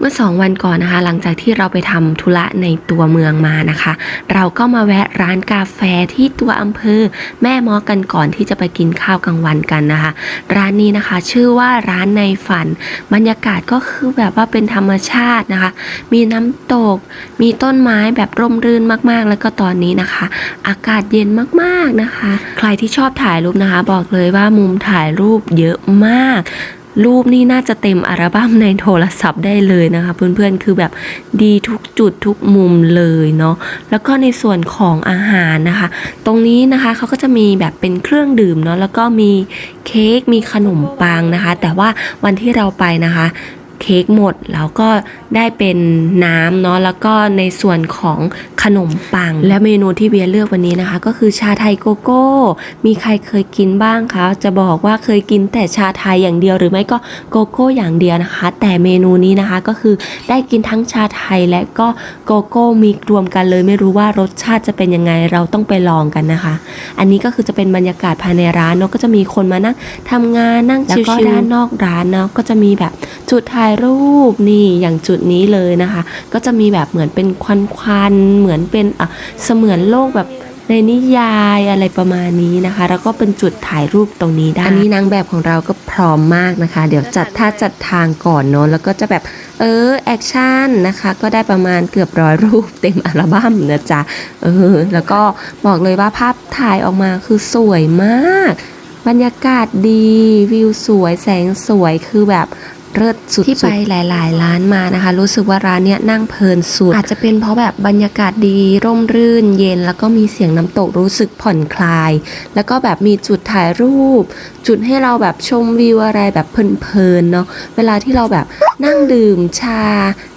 เมื่อสองวันก่อนนะคะ หลังจากที่เราไปทำธุระในตัวเมืองมานะคะ เราก็มาแวะร้านกาแฟที่ตัวอำเภอ แม่มอกันก่อนที่จะไปกินข้าวกลางวันกันนะคะ ร้านนี้นะคะชื่อว่าร้านในฝัน บรรยากาศก็คือแบบว่าเป็นธรรมชาตินะคะ มีน้ำตก มีต้นไม้แบบร่มรื่นมากๆ แล้วก็ตอนนี้นะคะ อากาศเย็นมากๆนะคะ ใครที่ชอบถ่ายรูปนะคะ บอกเลยว่ามุมถ่ายรูปเยอะมาก รูปนี่น่าจะเต็มอัลบั้มในโทรศัพท์ได้เลยนะคะ เพื่อนๆคือแบบดีทุกจุดทุกมุมเลยเนาะแล้วก็ในส่วนของอาหารนะคะ ตรงนี้นะคะเขาก็จะมีแบบเป็นเครื่องดื่มเนาะแล้วก็มีเค้กมีขนมปังนะคะ แต่ว่าวันที่เราไปนะคะ เค้กหมดแล้วก็ได้เป็นน้ำเนาะแล้วก็ในส่วนของขนมปัง และเมนูที่เบียร์เลือกวันนี้นะคะ ก็คือชาไทยโกโก้ มีใครเคยกินบ้างคะจะบอกว่าเคยกินแต่ชาไทยอย่างเดียวหรือไม่ก็โกโก้อย่างเดียวนะคะ แต่เมนูนี้นะคะก็คือได้กินทั้งชาไทยและก็โกโก้มีรวมกันเลยไม่รู้ว่ารสชาติจะเป็นยังไงเราต้องไปลองกันนะคะ อันนี้ก็คือจะเป็นบรรยากาศภายในร้านเนาะก็จะมีคนมานั่งทำงานนั่งชิวๆแล้วก็ด้านนอกร้านเนาะก็จะมีแบบ จุดถ่ายรูปนี่อย่างจุดนี้เลยนะคะ ก็จะมีแบบเหมือนเป็นควันควันๆเหมือนเป็นอะเสมือนโลกแบบในนิยายอะไรประมาณนี้นะคะ แล้วก็เป็นจุดถ่ายรูปตรงนี้ได้ อันนี้นางแบบของเราก็พร้อมมากนะคะ เดี๋ยวจัดท่าจัดทางก่อนเนาะแล้วก็จะแบบเออแอคชั่นนะคะ ก็ได้ประมาณเกือบร้อยรูปเต็มอัลบั้มนะจ๊ะเออแล้วก็บอกเลยว่าภาพถ่ายออกมาคือสวยมาก บรรยากาศดีวิวสวยแสงสวยคือแบบ เลิศสุดที่ไปหลาย ๆ ร้านมานะคะ รู้สึกว่าร้านเนี้ยนั่งเพลินสุด อาจจะเป็นเพราะแบบบรรยากาศดีร่มรื่นเย็น แล้วก็มีเสียงน้ำตกรู้สึกผ่อนคลาย แล้วก็แบบมีจุดถ่ายรูป จุดให้เราแบบชมวิวอะไรแบบเพลินๆเนาะเวลาที่เราแบบ นั่งดื่มชา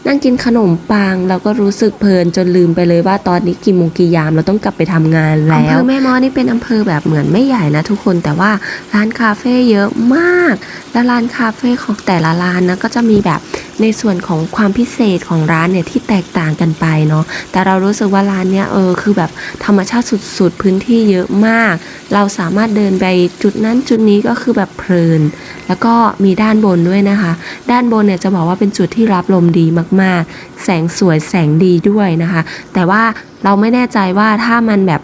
นั่งกินขนมปัง เราก็รู้สึกเพลินจนลืมไปเลยว่าตอนนี้กี่โมงกี่ยามเราต้องกลับไปทำงานแล้วอำเภอแม่มอนี่เป็นอำเภอแบบเหมือนไม่ใหญ่นะทุกคนแต่ว่าร้านคาเฟ่เยอะมาก และร้านคาเฟ่ของแต่ละร้านนะก็จะมีแบบในส่วนของความพิเศษของร้านเนี่ยที่แตกต่างกันไปเนาะแต่เรารู้สึกว่าร้านเนี้ยเออคือแบบธรรมชาติสุดๆ พื้นที่เยอะมาก เราสามารถเดินไปจุดนั้นจุดนี้ก็คือแบบเพลิน แล้วก็มีด้านบนด้วยนะคะ ด้านบนเนี่ยจะบอกว่าเป็นจุดที่รับลมดีมากๆ แสงสวยแสงดีด้วยนะคะ แต่ว่าเราไม่แน่ใจว่าถ้ามันแบบ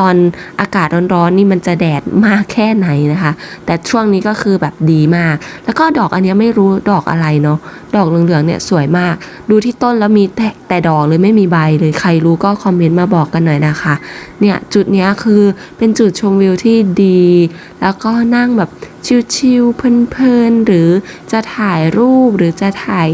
ตอนอากาศร้อนๆนี่มันจะแดดมากแค่ไหนนะคะ แต่ช่วงนี้ก็คือแบบดีมาก แล้วก็ดอกอันนี้ไม่รู้ดอกอะไรเนาะดอกเหลืองๆเนี่ยสวยมาก ดูที่ต้นแล้วมีแต่แต่ดอกเลยไม่มีใบเลยใครรู้ก็คอมเมนต์มาบอกกันหน่อยนะคะ เนี่ยจุดนี้คือเป็นจุดชมวิวที่ดี แล้วก็นั่งแบบชิลๆเพลินๆหรือจะถ่ายรูปหรือจะถ่าย